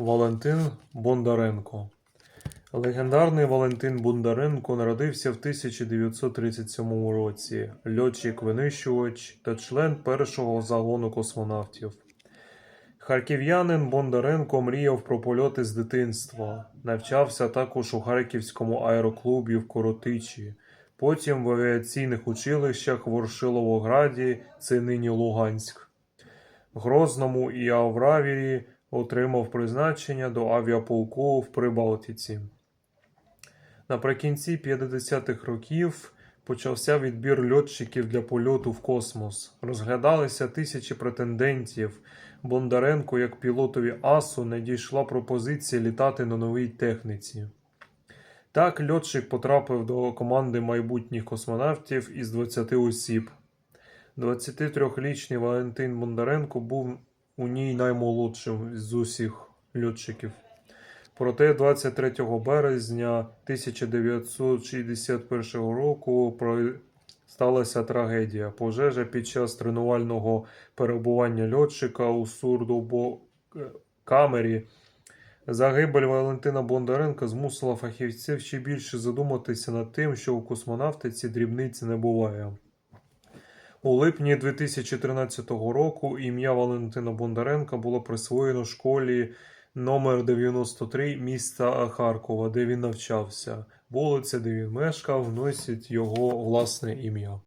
Валентин Бондаренко. Легендарний Валентин Бондаренко народився в 1937 році. Льотчик-винищувач та член першого загону космонавтів. Харків'янин Бондаренко мріяв про польоти з дитинства. Навчався також у Харківському аероклубі в Коротичі. Потім в авіаційних училищах в Ворошиловограді, це нині Луганськ. Грозному і Авравії отримав призначення до авіаполку в Прибалтиці. Наприкінці 50-х років почався відбір льотчиків для польоту в космос. Розглядалися тисячі претендентів. Бондаренко, як пілотові асу, надійшла пропозиція літати на новій техніці. Так, льотчик потрапив до команди майбутніх космонавтів із 20 осіб. 23-річний Валентин Бондаренко був у ній наймолодшим з усіх льотчиків. Проте 23 березня 1961 року сталася трагедія. Пожежа під час тренувального перебування льотчика у сурдобокамері. Загибель Валентина Бондаренка змусила фахівців ще більше задуматися над тим, що у космонавтиці дрібниці не буває. У липні 2013 року ім'я Валентина Бондаренка було присвоєно школі номер 93 міста Харкова, де він навчався. Вулиця, де він мешкав, носить його власне ім'я.